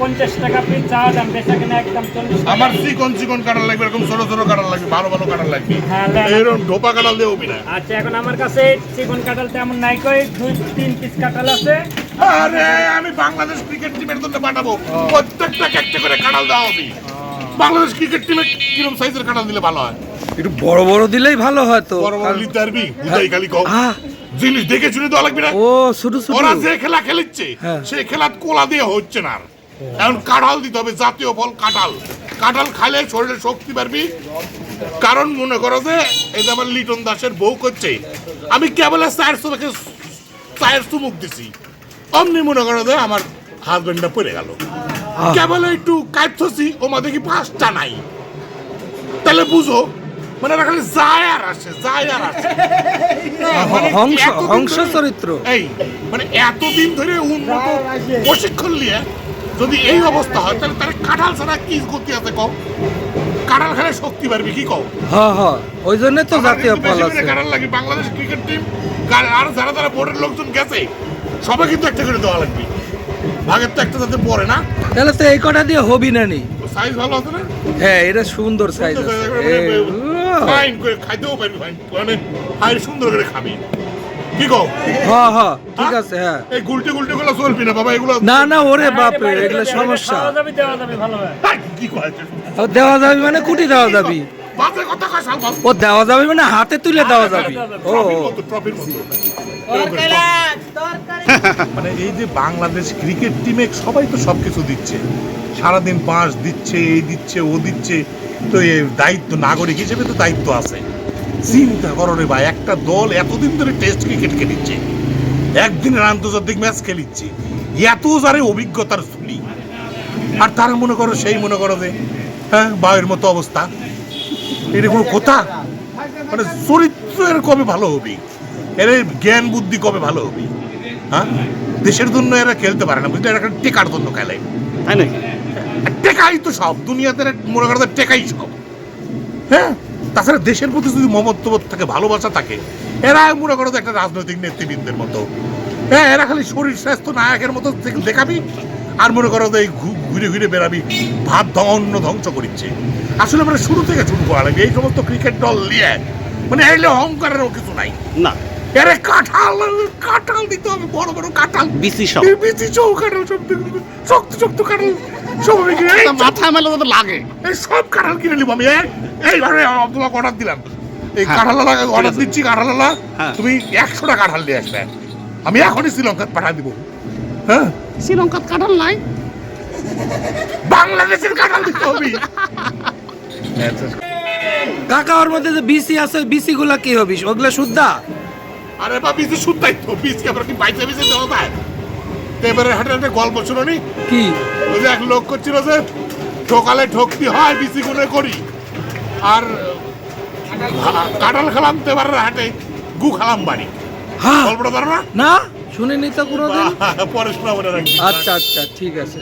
পঞ্চাশ টাকা পিস চাওয়া দাম বেচা কিনা একদম চল্লিশ আমার চিকন চিকন কাঁঠাল লাগবে? এরকম ছোট ছোট কাঁঠাল লাগবে ভালো ভালো কাঁঠাল লাগবে। এরকম ঢোপা কাঁঠাল দিয়ে হবি আচ্ছা এখন আমার কাছে চিকন কাঁঠাল তেমন নাই কই দুই তিন পিস কাঁঠাল আছে। আরে আমি বাংলাদেশ ক্রিকেট টিমের জন্য পাঠাবো। একটা করে কাঁঠাল দেওয়া হবে। বাংলাদেশ ক্রিকেট টিমে কীরকম সাইজের কাঁঠাল দিলে ভালো হয়? একটু বড় বড় দিলেই ভালো হয় তো। বড় বড় নিতে পারবি খালি আহ, জিনিস দেখে শুনে দেওয়া লাগবে না। ও ছোট ছোট ওরা যে খেলা খেলিচ্ছে হ্যাঁ। সেই খেলা কোলা দিয়ে হচ্ছে না। এখন কাঁঠাল দিতে হবে জাতীয় ফল কাঁঠাল। কাঁঠাল খাইলে শরীরে শক্তি পারবি কারণ মনে করো যে এই যে আমার লিটন দাসের বউ করছে আমি কেবল চায়ের সুমুখে চায়ের সুমুখ দিছি। অমনি মনে করো যে আমার হাজবেন্ডটা পড়ে গেল। কেবল একটু কাটছি ও মা দেখি পাঁচটা নাই। তাহলে বুঝো মানে খালি যায় আর আসে যায় আর আসে। হংস এতদিন হংস ধরে- চরিত্র। এই মানে এতদিন ধরে উন্নত প্রশিক্ষণ নিয়ে যদি এই অবস্থা হয় তাহলে তাহলে কাঁঠাল ছাড়া কি গতি আছে কও? কাঁঠাল খেলে শক্তি পারবি কি কও? হ হ ওই জন্য তো জাতীয় ফল আছে। কাঁঠাল লাগে বাংলাদেশ ক্রিকেট টিম আর যারা যারা বোর্ডের লোকজন গেছে সবাই কিন্তু একটা করে দেওয়া লাগবে। ভাগের তো একটা যাতে পড়ে না। তাহলে তো এই কটা দিয়ে হবি না নি? সাইজ ভালো আছে না? হ্যাঁ এটা সুন্দর সাইজ আছে। ফাইন করে খাইতেও পারবি ফাইন মানে ফাইন সুন্দর করে খাবি। কি কও? হ হ ঠিক আছে হ্যাঁ। এই গুলটে গুলটে গুলো চলবি না বাবা এগুলো না না ওরে এগুলো সমস্যা। দেওয়া যাবে ভালো কি কয় ও দেওয়া যাবে মানে কুটি দেওয়া যাবে। ও দেওয়া যাবে মানে হাতে তুলে দেওয়া যাবে। ও। ট্রফির মতো। মানে এই যে বাংলাদেশ ক্রিকেট টিমে সবাই তো সব কিছু দিচ্ছে। সারাদিন পাঁচ দিচ্ছে, এই দিচ্ছে, ও দিচ্ছে। তো এই দায়িত্ব নাগরিক হিসেবে তো দায়িত্ব আছে। চিন্তা করো রে ভাই, একটা দল এতদিন ধরে টেস্ট ক্রিকেট খেলিচ্ছে। একদিনের আন্তর্জাতিক ম্যাচ খেলিচ্ছে। এত যারে অভিজ্ঞতার স্থলি আর তারা মনে করো, সেই মনে করো যে হ্যাঁ বায়ের মতো অবস্থা। এটা কোনো কথা? মানে চরিত্রের কবে ভালো হবে? এর জ্ঞান বুদ্ধি কবে ভালো হবে? হ্যাঁ? দেশের জন্য এরা খেলতে পারে না বুঝলে? এরা টেকার জন্য খেলে। তাই নাকি? টেকাই তো সব দুনিয়াতে মনে করো যে টেকাই সব। হ্যাঁ? তাছাড়া দেশের প্রতি যদি মমত্ববোধ থাকে ভালোবাসা থাকে এরা মনে করো একটা রাজনৈতিক নেতৃবৃন্দের মতো। হ্যাঁ এরা খালি শরীর স্বাস্থ্য নায়কের মতো দেখাবি আর মনে করো এই ঘুরে ঘুরে বেড়াবি ভাত ধ্ব- অন্ন ধ্বংস করিচ্ছে। আসলে মানে শুরু থেকে শুরু করা লাগবে এই সমস্ত ক্রিকেট দল নিয়ে। মানে এলে অহংকারেরও কিছু নাই। না। আরে কাঁঠাল কাঁঠাল দিতে হবে বড় বড় কাঁঠাল। বিসি সব। চৌ কাঁঠাল সব শক্ত শক্ত কাঁঠাল সব আমি মাথা মেলে তো লাগে। এই সব কাঁঠাল কিনে নিব আমি। এই- এইভাবে আব্দুল্লাহ অর্ডার দিলাম। এই হ্যাঁ, কাঁঠালালা অর্ডার দিচ্ছি কাঁঠালালা হ্যাঁ। তুমি একশোটা কাঁঠাল দিয়ে আসবে। আমি এখনই শ্রীলঙ্কা পাঠিয়ে দিব। হ্যাঁ? শ্রীলঙ্কার কাঁঠাল নাই। বাংলাদেশের কাঁঠাল দিতে হবে। কাকা ওর মধ্যে যে বিসি আছে বিসি গুলা কি হবি? ওগুলা শুদ্ধা? আরে বা বিচি শুদ্ধাই তো বিচি আবার কি বাইচে বিচে দেওয়া যায়? তো এবারে হাটে হাটে গল্প শুনুনি কি? ওই যে এক লোক করছিল যে ঠকালে ঠকতি হয় বিচি গুনে করি। আর কাঁঠাল খেলাম তো এবার হাটে গু খেলাম বাড়ি। হ্যাঁ গল্পটা জানো না। না? শুনিনি তো কোনোদিন? পরে শোনা মনে রাখি আচ্ছা আচ্ছা ঠিক আছে।